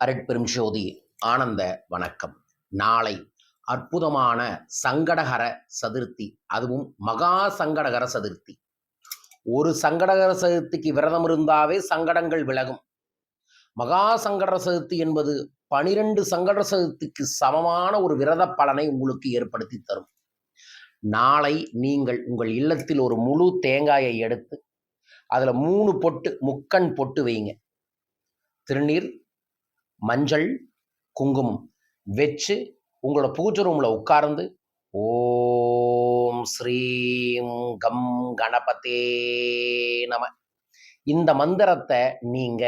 அருட்பெரும் ஜோதி ஆனந்த வணக்கம். நாளை அற்புதமான சங்கடகர சதுர்த்தி அதுவும் மகா சங்கடகர சதுர்த்தி. ஒரு சங்கடகர சதுர்த்திக்கு விரதம் இருந்தாவே சங்கடங்கள் விலகும். மகா சங்கடகர சதுர்த்தி என்பது பனிரெண்டு சங்கட சதுர்த்திக்கு சமமான ஒரு விரத பலனை உங்களுக்கு ஏற்படுத்தி தரும். நாளை நீங்கள் உங்கள் இல்லத்தில் ஒரு முழு தேங்காயை எடுத்து அதில் மூணு பொட்டு முக்கண் பொட்டு வைங்க. திருநீர் மஞ்சள் குங்குமம் வச்சு உங்களோட பூஜை ரூமில் உட்கார்ந்து ஓம் ஸ்ரீம் கம் கணபதே நம. இந்த மந்திரத்தை நீங்க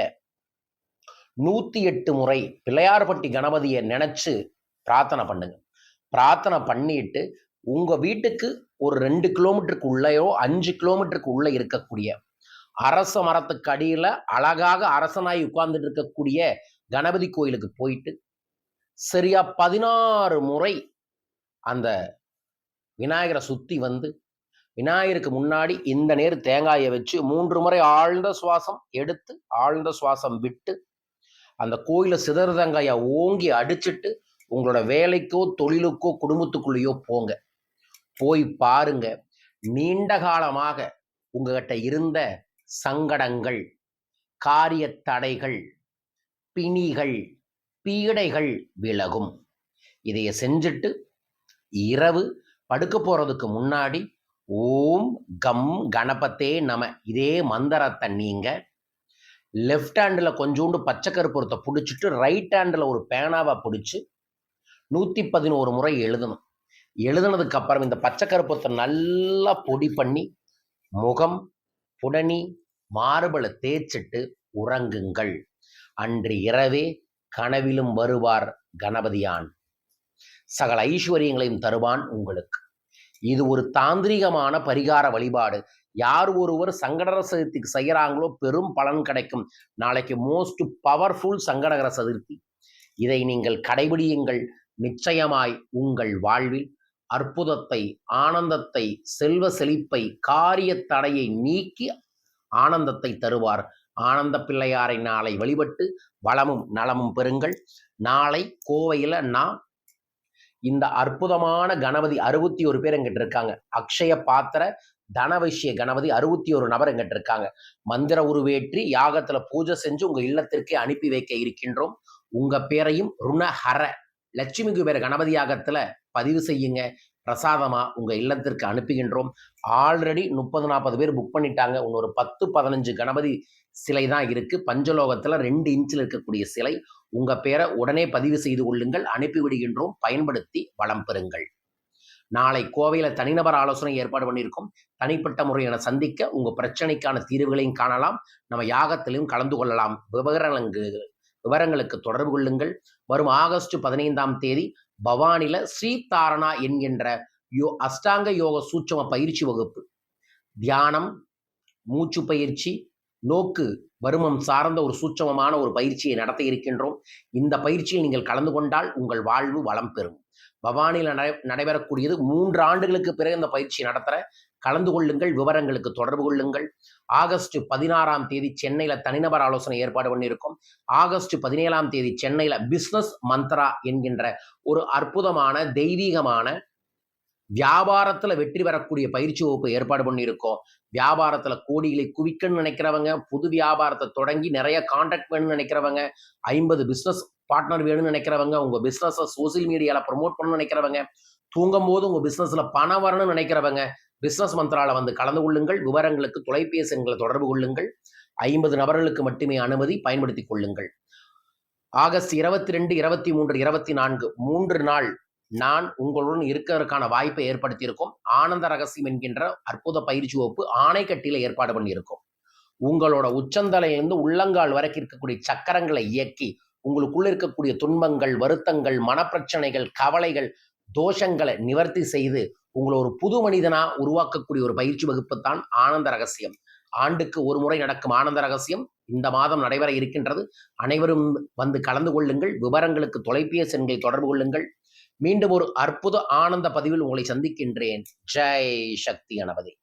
நூத்தி எட்டு முறை பிள்ளையார்பட்டி கணபதியை நினைச்சு பிரார்த்தனை பண்ணுங்க. பிரார்த்தனை பண்ணிட்டு உங்க வீட்டுக்கு ஒரு ரெண்டு கிலோமீட்டருக்கு உள்ளேயோ அஞ்சு கிலோமீட்டருக்கு உள்ள இருக்கக்கூடிய அரச மரத்துக்கு அடியில அழகாக அரசனாய் உட்கார்ந்துட்டு இருக்கக்கூடிய கணபதி கோயிலுக்கு போயிட்டு சரியா பதினாறு முறை அந்த விநாயகரை சுத்தி வந்து விநாயகருக்கு முன்னாடி இந்த நேர் தேங்காயை வச்சு மூன்று முறை ஆழ்ந்த சுவாசம் எடுத்து ஆழ்ந்த சுவாசம் விட்டு அந்த கோயில சிதற தேங்காயை ஓங்கி அடிச்சுட்டு உங்களோட வேலைக்கோ தொழிலுக்கோ குடும்பத்துக்குள்ளேயோ போங்க. போய் பாருங்க. நீண்ட காலமாக உங்ககிட்ட இருந்த சங்கடங்கள் காரிய தடைகள் பிணிகள் பீடைகள் விலகும். இதைய செஞ்சுட்டு இரவு படுக்க போகிறதுக்கு முன்னாடி ஓம் கம் கணபத்தே நம. இதே மந்திரத்தை நீங்கள் லெஃப்ட் ஹேண்டில் கொஞ்சோண்டு பச்சை கருப்பூரத்தை பிடிச்சிட்டு ரைட் ஹேண்டில் ஒரு பேனாவை பிடிச்சி நூற்றி பதினோரு முறை எழுதணும். எழுதுனதுக்கு அப்புறம் இந்த பச்சை கருப்பத்தை நல்லா பொடி பண்ணி முகம் புடனி மார்பலை தேய்ச்சிட்டு உறங்குங்கள். அன்று இரவே கனவிலும் வருவார் கணபதியான். சகல ஐஸ்வர்யங்களையும் தருவான் உங்களுக்கு. இது ஒரு தாந்திரிகமான பரிகார வழிபாடு. யார் ஒருவர் சங்கடகர சதுர்த்திக்கு செய்கிறாங்களோ பெரும் பலன் கிடைக்கும். நாளைக்கு மோஸ்ட் பவர்ஃபுல் சங்கடகர சதுர்த்தி. இதை நீங்கள் கடைபிடியுங்கள். நிச்சயமாய் உங்கள் வாழ்வில் அற்புதத்தை ஆனந்தத்தை செல்வ செழிப்பை காரிய தடையை நீக்கி ஆனந்தத்தை தருவார். ஆனந்த பிள்ளையாரை நாளை வழிபட்டு வளமும் நலமும் பெறுங்கள். நாளை கோவையில் நான் இந்த அற்புதமான கணபதி அறுபத்தி ஒரு பேர் எங்கிட்ட இருக்காங்க. அக்ஷய பாத்திர தனவிஷய கணபதி அறுபத்தி ஒரு நபர் எங்கிட்ட இருக்காங்க. மந்திர உருவேற்றி யாகத்துல பூஜை செஞ்சு உங்க இல்லத்திற்கே அனுப்பி வைக்க இருக்கின்றோம். உங்க பேரையும் ருணஹர லட்சுமி குபேர கணபதி யாகத்துல பதிவு செய்யுங்க. பிரசாதமாக உங்கள் இல்லத்திற்கு அனுப்புகின்றோம். ஆல்ரெடி முப்பது நாற்பது பேர் புக் பண்ணிட்டாங்க. இன்னொரு பத்து பதினஞ்சு கணபதி சிலை தான் இருக்குது பஞ்சலோகத்தில் ரெண்டு இன்ச்சில் இருக்கக்கூடிய சிலை. உங்கள் பேரை உடனே பதிவு செய்து கொள்ளுங்கள். அனுப்பிவிடுகின்றோம் பயன்படுத்தி வளம் பெறுங்கள். நாளை கோவையில் தனிநபர் ஆலோசனை ஏற்பாடு பண்ணியிருக்கோம். தனிப்பட்ட முறையான சந்திக்க உங்கள் பிரச்சனைக்கான தீர்வுகளையும் காணலாம். நம்ம யாகத்திலையும் கலந்து கொள்ளலாம். விவகாரங்கள் விவரங்களுக்கு தொடர்பு கொள்ளுங்கள். வரும் ஆகஸ்ட் பதினைந்தாம் தேதி பவானில ஸ்ரீதாரணா என்கின்ற யோ அஷ்டாங்க யோக சூட்சம பயிற்சி வகுப்பு. தியானம் மூச்சு பயிற்சி நோக்கு வருமம் சார்ந்த ஒரு சூட்சமமான ஒரு பயிற்சியை நடத்த இருக்கின்றோம். இந்த பயிற்சியில் நீங்கள் கலந்து கொண்டால் உங்கள் வாழ்வு வளம் பெறும். பவானியில் நடை நடைபெறக்கூடியது மூன்று ஆண்டுகளுக்கு பிறகு இந்த பயிற்சி நடத்துகிற கலந்து கொள்ளுங்கள் விவரங்களுக்கு தொடர்பு கொள்ளுங்கள். ஆகஸ்ட் பதினாறாம் தேதி சென்னையில தனிநபர் ஆலோசனை ஏற்பாடு பண்ணியிருக்கோம். ஆகஸ்ட் பதினேழாம் தேதி சென்னையில பிஸ்னஸ் மந்த்ரா என்கின்ற ஒரு அற்புதமான தெய்வீகமான வியாபாரத்துல வெற்றி பெறக்கூடிய பயிற்சி வகுப்பு ஏற்பாடு பண்ணியிருக்கோம். வியாபாரத்துல கோடிகளை குவிக்கணும்னு நினைக்கிறவங்க புது வியாபாரத்தை தொடங்கி நிறைய கான்டாக்ட் வேணும்னு நினைக்கிறவங்க ஐம்பது பிஸ்னஸ் பார்ட்னர் வேணும்னு நினைக்கிறவங்க உங்க பிஸ்னஸை சோசியல் மீடியால ப்ரொமோட் பண்ணணும்னு நினைக்கிறவங்க தூங்கும் போது உங்க பிஸ்னஸ்ல பணம் வரணும்னு நினைக்கிறவங்க பிஸ்னஸ் மந்த்ரால வந்து கலந்து கொள்ளுங்கள் விவரங்களுக்கு தொலைபேசி எண்களை தொடர்பு கொள்ளுங்கள் ஐம்பது நபர்களுக்கு மட்டுமே அனுமதி பயன்படுத்திக் கொள்ளுங்கள். ஆகஸ்ட் இருபத்தி ரெண்டு இருபத்தி மூன்று இருபத்தி நான்கு மூன்று நாள் நான் உங்களுடன் இருக்கிறதுக்கான வாய்ப்பை ஏற்படுத்தியிருக்கோம். ஆனந்த ரகசியம் என்கின்ற அற்புத பயிற்சி வகுப்பு ஆணைக்கட்டியில் ஏற்பாடு பண்ணியிருக்கோம். உங்களோட உச்சந்தலையிலிருந்து உள்ளங்கால் வரைக்கும் இருக்கக்கூடிய சக்கரங்களை இயக்கி உங்களுக்குள்ள இருக்கக்கூடிய துன்பங்கள் வருத்தங்கள் மனப்பிரச்சனைகள் கவலைகள் தோஷங்களை நிவர்த்தி செய்து உங்களை ஒரு புது மனிதனா உருவாக்கக்கூடிய ஒரு பயிற்சி வகுப்பு தான் ஆனந்த ரகசியம். ஆண்டுக்கு ஒரு முறை நடக்கும் ஆனந்த ரகசியம் இந்த மாதம் நடைபெற இருக்கின்றது. அனைவரும் வந்து கலந்து கொள்ளுங்கள் விவரங்களுக்கு தொலைபேசி எண்களை தொடர்பு கொள்ளுங்கள். மீண்டும் ஒரு அற்புத ஆனந்த பதிவில் உங்களை சந்திக்கின்றேன். ஜெய் சக்தி கணபதி.